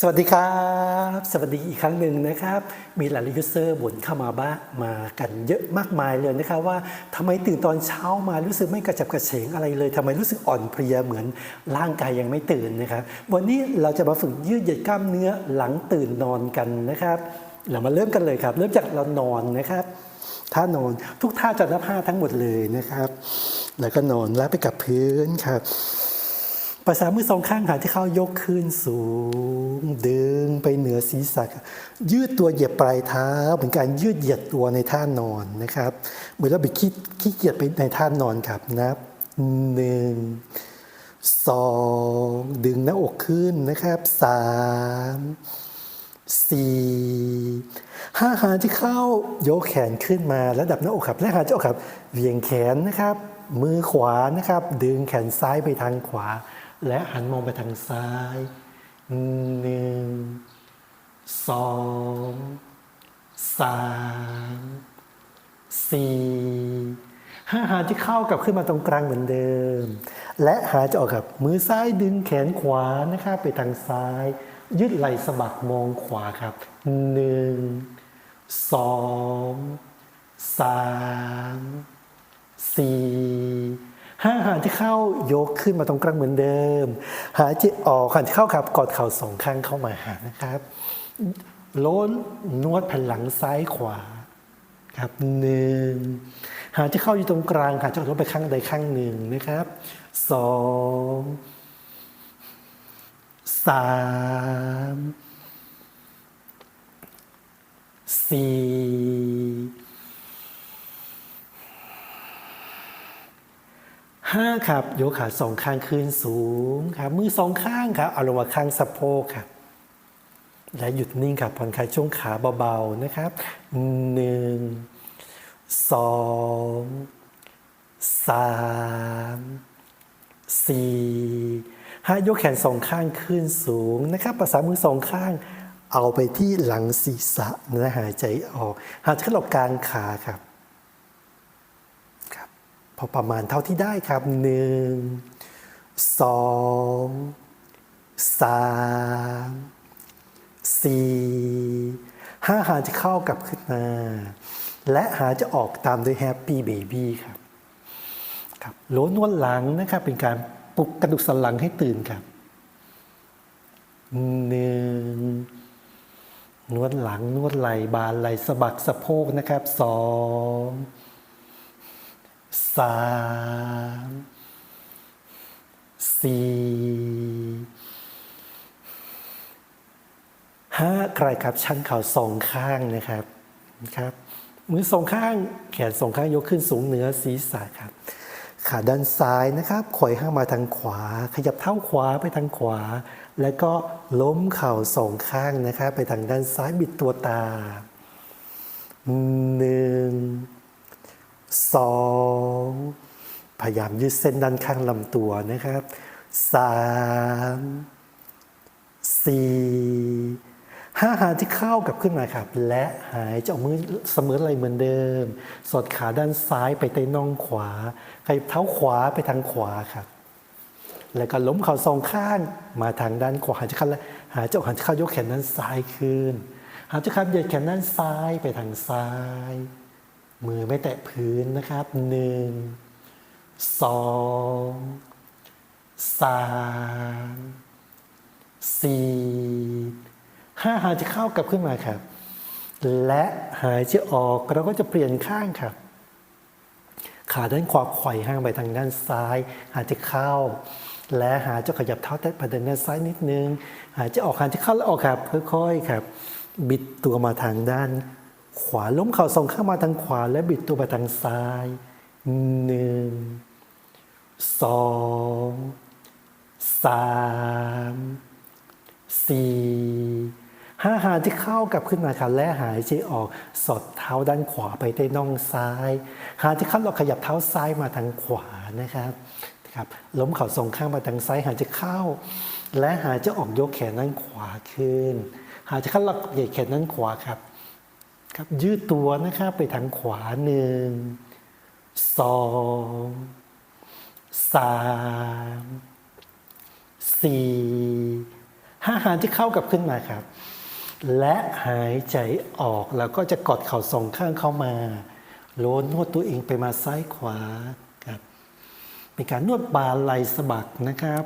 สวัสดีครับ สวัสดีอีกครั้งหนึ่งนะครับ มีหลายยูเซอร์บ่นเข้ามาบ้างมากันเยอะมากมายเลยนะครับว่าทำไมตื่นตอนเช้ามารู้สึกไม่กระจับกระเฉงอะไรเลยทำไมรู้สึกอ่อนเพลียเหมือนร่างกายยังไม่ตื่นนะครับ วันนี้เราจะมาฝึกยืดเหยียดกล้ามเนื้อหลังตื่นนอนกันนะครับ เรามาเริ่มกันเลยครับ เริ่มจากเรานอนนะครับท่านอนทุกท่าจะนับห้าทั้งหมดเลยนะครับ แล้วก็นอนแล้วไปกับพื้นครับ ภาษามือสองข้างหาที่เข้ายกขึ้นสูง ดึงไปเหนือศีรษะยืดตัวเหยียบปลายเท้าเป็นการยืดเหยียดตัวในท่านอนนะครับ เหมือนเราไปขี้ขี้เกียจไปในท่านอนครับนับหนึ่งสองดึงหน้าอกขึ้นนะครับสามสี่ห้าหาที่เข้ายกแขนขึ้นมาระดับหน้าอกครับและหางที่ออกครับเหวี่ยงแขนนะครับ มือขวานะครับ ดึงแขนซ้ายไปทางขวา และหันมองไปทางซ้ายหนึ่งสองสามสี่ห้าหาที่เข้ากลับขึ้นมาตรงกลางเหมือนเดิม และหายจะออกกับมือซ้ายดึงแขนขวานะครับไปทางซ้าย ยืดไหล่สะบักมองขวาครับหนึ่งสองสามสี่ ห้าหายใจเข้ายกขึ้นมาตรงกลางเหมือนเดิม หายใจออกหายใจเข้าครับกอดเข่าสองข้างเข้ามาหานะครับโล้นนวดแผ่นหลังซ้ายขวาครับหนึ่งหายใจเข้าอยู่ตรงกลางหายใจออกไปข้างใดข้างหนึ่งนะครับสองสามสี่ ห้าครับ ยกขาสองข้างขึ้นสูงครับ มือสองข้างครับเอาลงมาข้างสะโพกครับและหยุดนิ่งครับผ่อนคลายช่วงขาเบาๆนะครับหนึ่งสองสามสี่ห้ายกแขนสองข้างขึ้นสูงนะครับภาษานมือสองข้าง เอาไปที่หลังศีรษะนะหายใจออกหายใจเข้าออกกลางขาครับ พอประมาณเท่าที่ได้ครับหนึ่งสองสามสี่ห้าหาจะเข้ากลับขึ้นมา และหาจะออกตามด้วยแฮปปี้เบบี้ครับครับโลนวดหลังนะครับ เป็นการปลุกกระดูกสันหลังให้ตื่นครับหนึ่งนวดหลังนวดไหล่บานไหล่สะบักสะโพกนะครับสอง สามสี่ห้าใครครับชันเข่าสองข้างนะครับนะครับ มือสองข้างแขนสองข้างยกขึ้นสูงเหนือศีรษะครับขาด้านซ้ายนะครับขอยห้างมาทางขวา ขยับเท้าขวาไปทางขวา แล้วก็ล้มเข่าสองข้างนะครับ ไปทางด้านซ้ายบิดตัวตาหนึ่ง สองพยายามยืดเส้นด้านข้างลำตัวนะครับสามสี่ห้าหายที่เข้ากลับขึ้นมาครับ และหายจะเอามือเสมอไหลเหมือนเดิม สอดขาด้านซ้ายไปใต้น่องขวาขยับเท้าขวาไปทางขวาครับ แล้วก็ล้มเข่าสองข้างมาทางด้านขวาหายใจเข้าและหายใจออกหายใจเข้ายกแขนด้านซ้ายขึ้นหายใจเข้าเหยียดแขนด้านซ้ายไปทางซ้าย มือไม่แตะพื้นนะครับหนึ่งสองสามสี่ห้าหายใจเข้ากลับขึ้นมาครับ และหายใจออกเราก็จะเปลี่ยนข้างครับ ขาด้านขวาไขว่ห้างไปทางด้านซ้าย หายใจเข้า และหายใจขยับเท้าแตะไปทางด้านซ้ายนิดนึง หายใจออกหายใจเข้าแล้วออกครับ ค่อยๆครับ บิดตัวมาทางด้าน ขวาล้มเข่าสองข้างมาทางขวาและบิดตัวไปทางซ้ายหนึ่งสองสามสี่ห้าหายใจเข้ากลับขึ้นมาค่ะและหายใจออกสอดเท้าด้านขวาไปใต้น่องซ้าย หายใจเข้าเราขยับเท้าซ้ายมาทางขวานะครับครับล้มเข่าสองข้างมาทางซ้ายหายใจเข้า และหายใจออกยกแขนด้านขวาขึ้น หายใจเข้าเราเหยียดแขนด้านขวาครับ ครับยืดตัวนะครับไปทางขวาหนึ่งสองสามสี่ห้าหายใจเข้ากับขึ้นมาครับ และหายใจออกแล้วก็จะกดเข่าสองข้างเข้ามาโลนวดตัวเองไปมาซ้ายขวาครับเป็นการนวดบ่าไหลสะบักนะครับ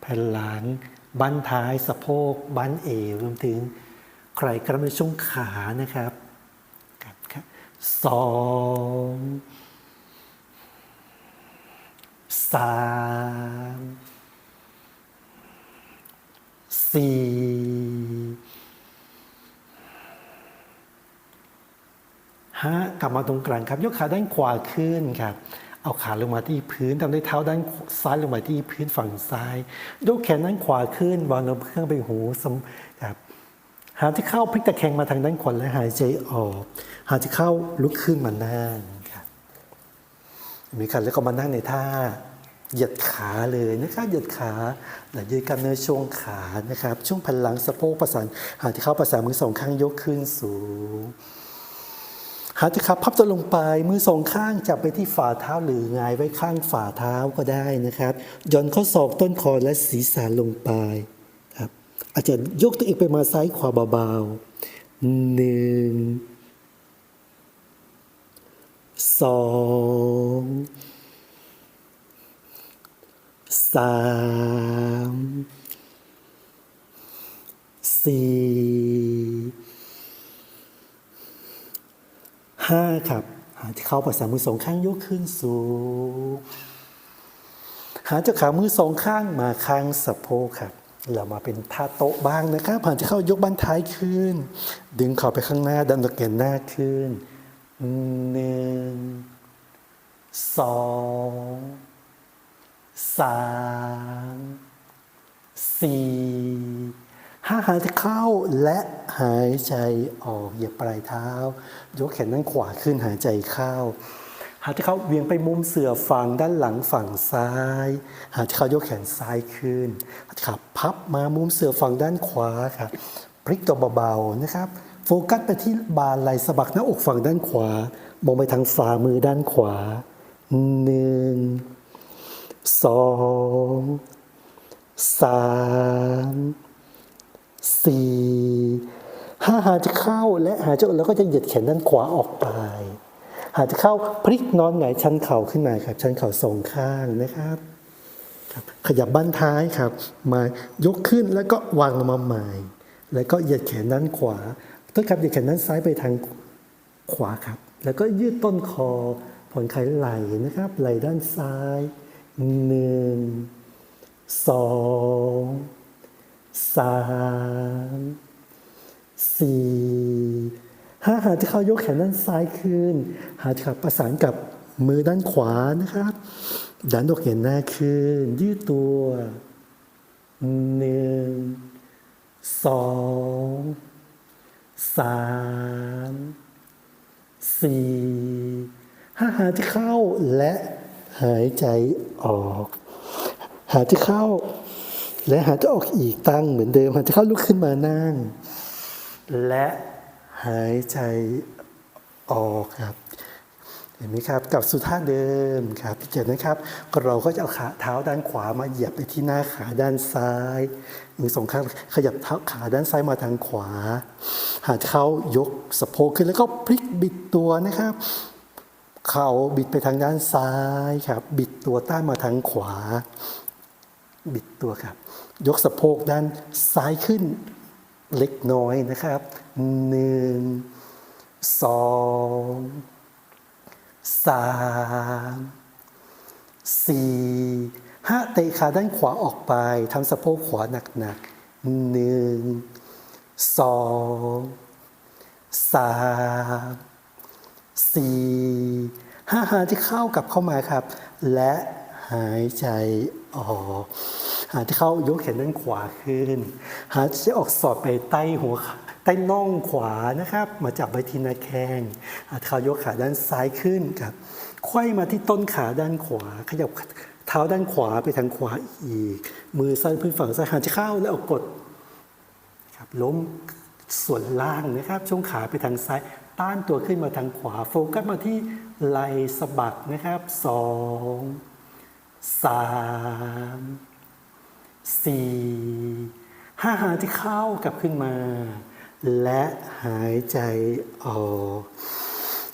แผ่นหลังบั้นท้ายสะโพกบั้นเอวรวมถึงใครกระในช่วงขานะครับ สองสามสี่ห้ากลับมาตรงกลางครับ ยกขาด้านขวาขึ้นครับ เอาขาลงมาที่พื้นทำด้วยเท้าด้านซ้ายลงมาที่พื้นฝั่งซ้าย ยกแขนด้านขวาขึ้น วางลงเครื่องไปหูสม หายใจเข้าพลิกตะแคงมาทางด้านขวาและหายใจออก หายใจเข้าลุกขึ้นมานั่งครับมีกันแล้วก็มานั่งในท่าเหยียดขาเลยนะครับเหยียดขาแล้วยืดกล้ามเนื้อช่วงขานะครับ ช่วงแผ่นหลังสะโพกประสานหายใจเข้าประสานมือสองข้างยกขึ้นสูงหายใจเข้าพับตัวลงไปมือสองข้างจับไปที่ฝ่าเท้าหรือหงายไว้ข้างฝ่าเท้าก็ได้นะครับย่อนข้อศอกต้นคอและศีรษะลงไป อาจจะยกตัวเองไปมาซ้ายขวาเบาๆหนึ่งสองสามสี่ห้าครับ หายใจเข้าประสานมือสองข้างยกขึ้นสูงหาจากขามือสองข้างมาข้างสะโพกครับ เรามาเป็นท่าโต๊ะบ้างนะครับผ่านจะเข้ายกบั้นท้ายขึ้น ดึงเข่าไปข้างหน้าดันตะเกียนหน้าขึ้นหนึ่งสองสามสี่ห้าหายใจเข้าและหายใจออกเหยียบปลายเท้า ยกแขนด้านขวาขึ้นหายใจเข้า หายใจเขาเวียงไปมุมเสือฝั่งด้านหลังฝั่งซ้าย หายใจเขายกแขนซ้ายขึ้นหายใจเข้าพับมามุมเสือฝั่งด้านขวาครับพลิกตัวเบาๆนะครับโฟกัสไปที่บานไหล่สะบักหน้าอกฝั่งด้านขวา มองไปทางฝ่ามือด้านขวาหนึ่งสองสามสี่ห้าหายใจเข้าและหาจออกแล้วก็จะเหยียดแขนด้านขวาออกไป หายใจเข้าพลิกนอนหงายชันเข่าขึ้นมาครับ ชันเข่าสองข้างนะครับครับ ขยับบั้นท้ายครับ มายกขึ้นแล้วก็วางลงมาใหม่ แล้วก็เหยียดแขนด้านขวาต้นครับเหยียดแขนด้านซ้ายไปทางขวาครับ แล้วก็ยืดต้นคอผ่อนคลายไหล่นะครับ ไหล่ด้านซ้ายหนึ่งสองสามสี่ ห้าหายใจเข้ายกแขนด้านซ้ายขึ้น หายใจเข้าประสานกับมือด้านขวานะครับ ดันดกเห็นหน้าขึ้น ยืดตัวหนึ่งสองสามสี่ห้าหายใจเข้าและหายใจออก หายใจเข้า และหายใจออกอีกตั้งเหมือนเดิม หายใจเข้าลุกขึ้นมานั่ง และ หายใจออกครับ เห็นไหมครับกลับสู่ท่าเดิมครับพี่เจนนะครับ เราก็จะเอาขาเท้าด้านขวามาเหยียบไปที่หน้าขาด้านซ้ายมือสองข้างขยับเท้าขาด้านซ้ายมาทางขวา หาเข้ายกสะโพกขึ้นแล้วก็พลิกบิดตัวนะครับเข่าบิดไปทางด้านซ้ายครับ บิดตัวต้านมาทางขวา บิดตัวครับ ยกสะโพกด้านซ้ายขึ้น เล็กน้อยนะครับหนึ่งสองสามสี่ห้าเตะขาด้านขวาออกไปทำสะโพกขวาหนักๆหนึ่งสองสามสี่ห้าหายใจเข้ากลับเข้ามาครับ และหายใจออก หายใจเข้ายกแขนด้านขวาขึ้น หายใจออกสอดไปใต้หัวใต้น่องขวานะครับ มาจับไว้ที่หน้าแข้งหาเข้ายกขาด้านซ้ายขึ้นครับไขว้มาที่ต้นขาด้านขวา ขยับเท้าด้านขวาไปทางขวาอีก มือซ้ายพื้นฝั่งซ้ายหายใจเข้าแล้วเอากดครับล้มส่วนล่างนะครับ ช่วงขาไปทางซ้ายต้านตัวขึ้นมาทางขวา โฟกัสมาที่ไหล่สะบักนะครับสองสาม สี่ห้าหายใจเข้ากลับขึ้นมา และหายใจออก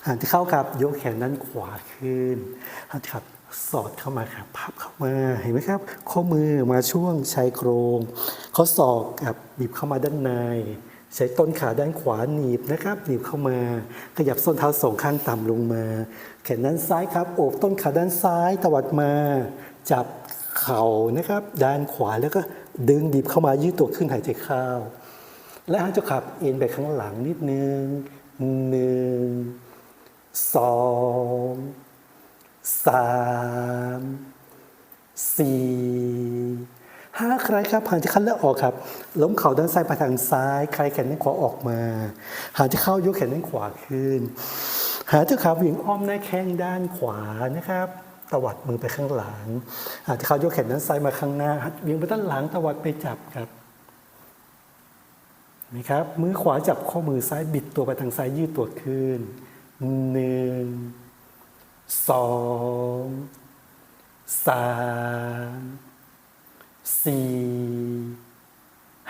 หายใจเข้าครับยกแขนด้านขวาขึ้นหายใจครับสอดเข้ามาครับพับเข้ามาเห็นไหมครับ ข้อมือมาช่วงชายโครงข้อศอกครับบีบเข้ามาด้านใน ใช้ต้นขาด้านขวาหนีบนะครับหนีบเข้ามา ขยับส้นเท้าสองข้างต่ำลงมา แขนด้านซ้ายครับ โอบต้นขาด้านซ้ายตวัดมา จับ เข่านะครับด้านขวาแล้วก็ดึงบีบเข้ามายืดตัวขึ้นหายใจเข้า และหางจะขับเอ็นไปข้างหลังนิดนึงหนึ่งสองสามสี่ห้าครครับหางจะเข้าและออกครับ ล้มเข่าด้านซ้ายไปทางซ้ายใครแขนด้านขวาออกมา หางจะเข้ายกแขนด้านขวาขึ้น หาเจ้าขาเหวิ่ยงอ้อมหน้าแข้งด้านขวานะครับ ตวัดมือไปข้างหลังหาเจ้าขายกแขนด้านซ้ายมาข้างหน้าเหวี่ยงไปด้านหลังตวัดไปจับครับนะครับมือขวาจับข้อมือซ้ายบิดตัวไปทางซ้ายยืดตัวขึ้นหนึ่งสองสามสี่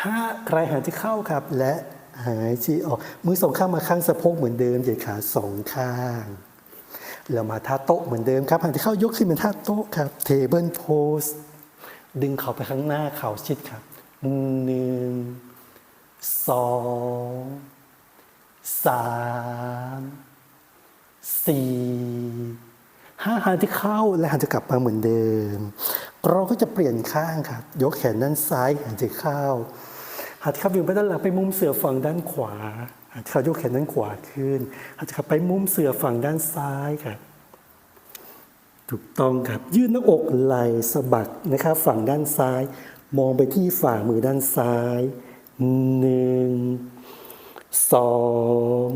ห้าใครหายใจเข้าครับ และหายใจออก มือสองข้างมาข้างสะโพกเหมือนเดิมเหยียดขาสองข้าง เรามาท่าโต๊ะเหมือนเดิมครับหายใจเข้ายกขึ้นเป็นท่าโต๊ะครับ table pose ดึงเข่าไปข้างหน้าเข่าชิดครับหนึ่งสองสามสี่ห้าหายใจเข้าและหายใจกลับมาเหมือนเดิม เราก็จะเปลี่ยนข้างครับ ยกแขนด้านซ้ายหายใจเข้าหายใจเข้าวิ่งไปด้านหลังไปมุมเสือฝั่งด้านขวา เขายกแขนด้านขวาขึ้นหายจเข้าไปมุมเสือฝั่งด้านซ้ายครับ ถูกต้องครับ ยืดหน้าอกไหล่สะบักนะครับ ฝั่งด้านซ้าย มองไปที่ฝ่ามือด้านซ้ายหนึ่งสอง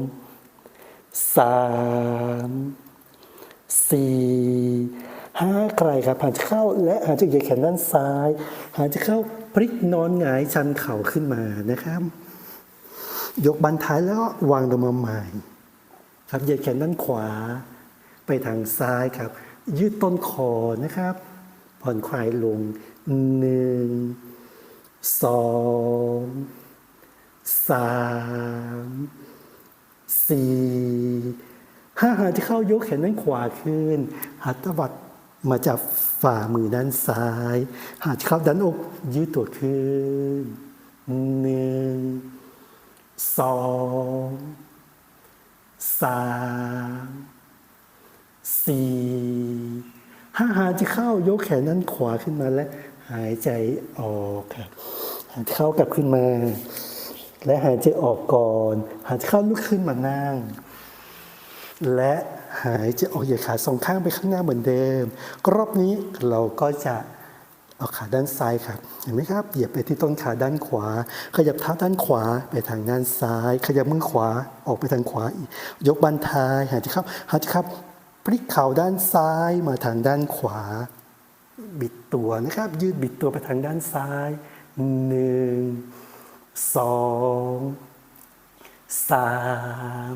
สามสี่ห้าใครครับหายใจเข้าและหายใจเหยียดแขนด้านซ้าย หายใจเข้าพลิกนอนหงายชันเข่าขึ้นมานะครับ ยกบันท้ายแล้ววางลงมาใหม่ ครับเหยียดแขนด้านขวา ไปทางซ้ายครับ ยืดต้นคอนะครับ ผ่อนคลายลงหนึ่งสองสามสี่ห้าหายใจเข้ายกแขนด้านขวาขึ้น หัตถวัดมาจับฝ่ามือด้านซ้าย หายใจเข้าด้านอกยืดตัวขึ้นหนึ่ง สองสามสี่ห้าหายใจเข้ายกแขนด้านขวาขึ้นมาและหายใจออกครับหายใจเข้ากลับขึ้นมา และหายใจออกก่อน หายใจเข้าลุกขึ้นมานั่ง และหายใจออกเหยียดขาสองข้างไปข้างหน้าเหมือนเดิมรอบนี้เราก็จะ เอาขาด้านซ้ายครับ เห็นไหมครับเหยียบไปที่ต้นขาด้านขวา ขยับเท้าด้านขวาไปทางด้านซ้าย ขยับมือขวาออกไปทางขวาอีก ยกบันทายหายใจเข้าหายใจเข้าพลิกเข่าด้านซ้ายมาทางด้านขวา บิดตัวนะครับ ยืดบิดตัวไปทางด้านซ้ายหนึ่งสองสาม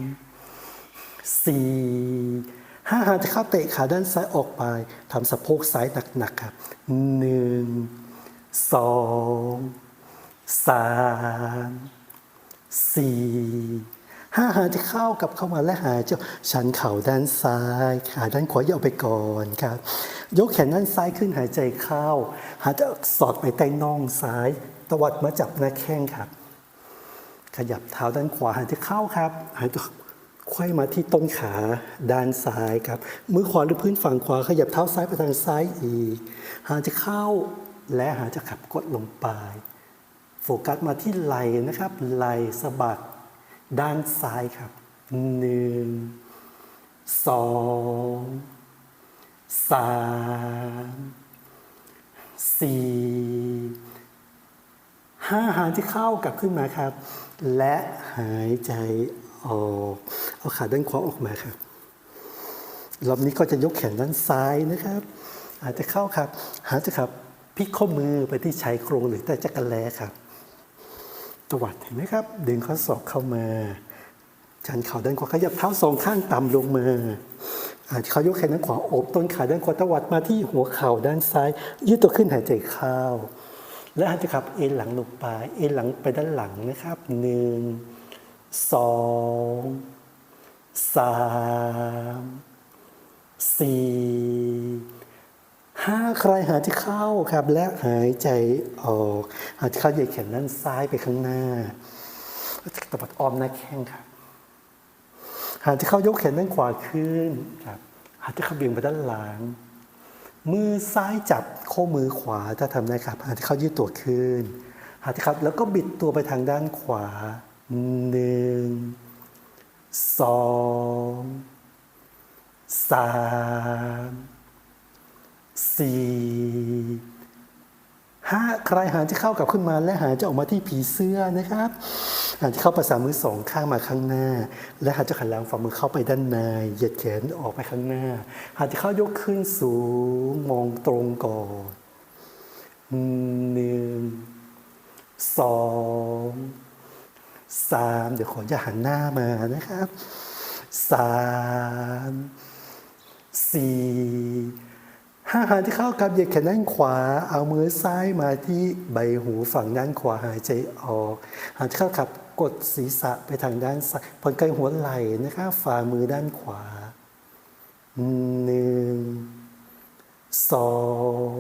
สี่ ห้าหาจะเข้าเตะขาด้านซ้ายออกไปทำสะโพกซ้ายหนักๆครับหนึ่งสองสามสี่ห้าหาจะเข้ากับเข้ามาและหายจะชันเข่าด้านซ้าย ขาด้านขวาอย่าเอไปก่อนครับ ยกแขนด้านซ้ายขึ้นหายใจเข้า หายใจสอดไปใต้น่องซ้ายตวัดมาจับหน้าแข้งครับ ขยับเท้าด้านขวาหายใจเข้าครับ หาย ใจควยมาที่ต้นขาด้านซ้ายครับ มือขวาหรือพื้นฝั่งขวาขยับเท้าซ้ายไปทางซ้ายอีก หายใจเข้าและหายใจขับกดลงไป โฟกัสมาที่ไหล่นะครับ ไหล่สะบักด้านซ้ายครับหนึ่งสองสามสี่ห้าหายใจเข้ากลับขึ้นมาครับ และหายใจ ออกเอาขาด้านขวาออกมาครับรอบนี้ก็จะยกแขนด้านซ้ายนะครับหายใจเข้าครับ หายใจครับพลิกข้อมือไปที่ชายโครงหรือใต้จักรแลครับตวัดเห็นไหมครับ ดึงข้อศอกเข้ามาชันเข่าด้านขวาขยับเท้าสองข้างต่ำลงมาอาจจะเขายกแขนด้านขวาอบต้นขาด้านขวาตวัดมาที่หัวเข่าด้านซ้าย ยืดตัวขึ้นหายใจเข้าและหายใจขับเอ็นหลังลงไปเอ็นหลังไปด้านหลังนะครับหนึ่ง สองสามสี่ห้าใครหายใจเข้าครับ และหายใจออกหายใจเข้าเหยียดแขนด้านซ้ายไปข้างหน้าตบัดออมหน้าแข้งครับหายใจเข้ายกแขนด้านขวาขึ้นครับหายใจเข้าเบี่ยงไปด้านหลัง มือซ้ายจับข้อมือขวาถ้าทำได้ครับหายใจเข้ายืดตัวขึ้นหายใจเข้าแล้วก็บิดตัวไปทางด้านขวา หนึ่งสองสามสี่ห้าใครหายใจเข้ากลับขึ้นมาและหายใจออกมาที่ผีเสื้อนะครับหายใจเข้าประสามือสองข้างมาข้างหน้า และหายใจขันหลังฝ่ามือเข้าไปด้านในเหยียดแขนออกไปข้างหน้า หายใจเข้ายกขึ้นสูงมองตรงก่อนหนึ่งสอง สามเดี๋ยวขอจะหันหน้ามานะครับสามสี่ห้าหายใจเข้ากับเหยียดแขนด้านขวา เอามือซ้ายมาที่ใบหูฝั่งด้านขวาหายใจออกหายใจเข้าขับกดศีรษะไปทางด้านซ้ายผ่อนคลายหัวไหล่นะครับฝ่ามือด้านขวาหนึ่งสอง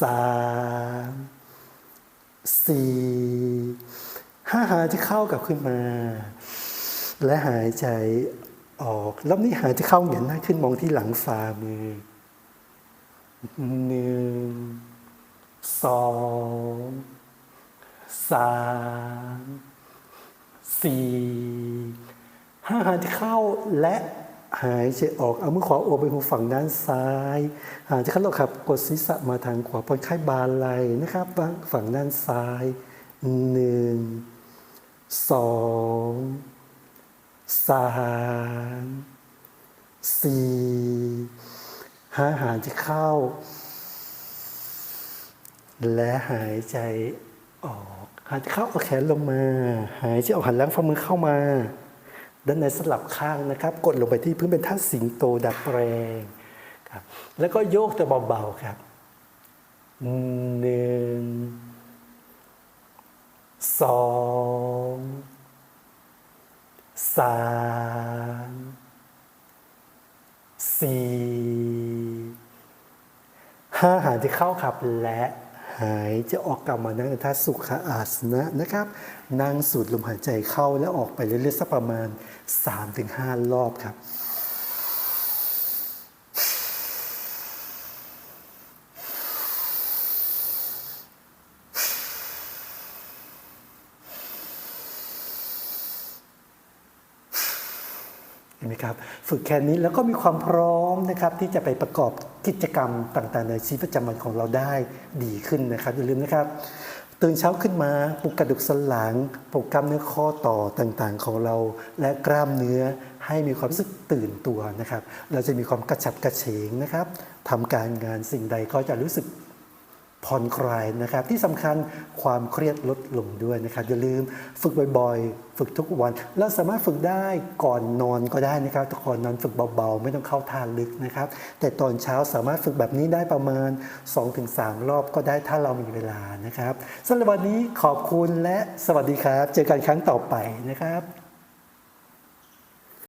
สามสี่ ห้าหายใจเข้ากลับขึ้นมา และหายใจออกแล้วนี่หายใจเข้าเหงียนหน้าขึ้นมองที่หลังฝ่ามือหนึ่งสองสามสี่ห้าหายใจเข้าและหายใจออกเอามือขวาโอบไปหูฝั่งด้านซ้ายหายใจเข้าเราขับ กดศีรษะมาทางขวาผ่อนคลายบาไหลนะครับฝั่งด้านซ้ายหนึ่ง สองสามสี่หาหายใจเข้า และหายใจออก หายใจเข้าเอาแขนลงมา หายใจออกหันหลังฝ่ามือเข้ามา ด้านในสลับข้างนะครับ กดลงไปที่พื้นเป็นท่าสิงโตดัดแปลงครับ แล้วก็โยกแต่เบาๆครับหนึ่ง สองสามสี่ห้าหายใจเข้าครับและหายจะออกกลับมานั่งในท่าสุขอาสนะนะครับ นั่งสูดลมหายใจเข้าและออกไปเรื่อยๆสักประมาณ 3-5 รอบครับ ห็นไหมครับฝึกแค่นี้แล้วก็มีความพร้อมนะครับที่จะไปประกอบกิจกรรมต่างๆ ในชีวิตประจำวันของเราได้ดีขึ้นนะครับอย่าลืมนะครับ ตื่นเช้าขึ้นมาปลุกกระดูกสันหลังปลุกกล้ามเนื้อข้อต่อต่างๆ ของเรา และกล้ามเนื้อให้มีความรู้สึกตื่นตัวนะครับ เราจะมีความกระฉับกระเฉงนะครับทำการงานสิ่งใดก็จะรู้สึก ผ่อนคลายนะครับ ที่สำคัญความเครียดลดลงด้วยนะครับ อย่าลืมฝึกบ่อยๆ ฝึกทุกวัน แล้วสามารถฝึกได้ก่อนนอนก็ได้นะครับก่อนนอนฝึกเบาๆ ไม่ต้องเข้าทาลึกนะครับ แต่ตอนเช้าสามารถฝึกแบบนี้ได้ประมาณ 2-3 รอบก็ได้ถ้าเรามีเวลานะครับสำหรับวันนี้ขอบคุณและสวัสดีครับ เจอกันครั้งต่อไปนะครับ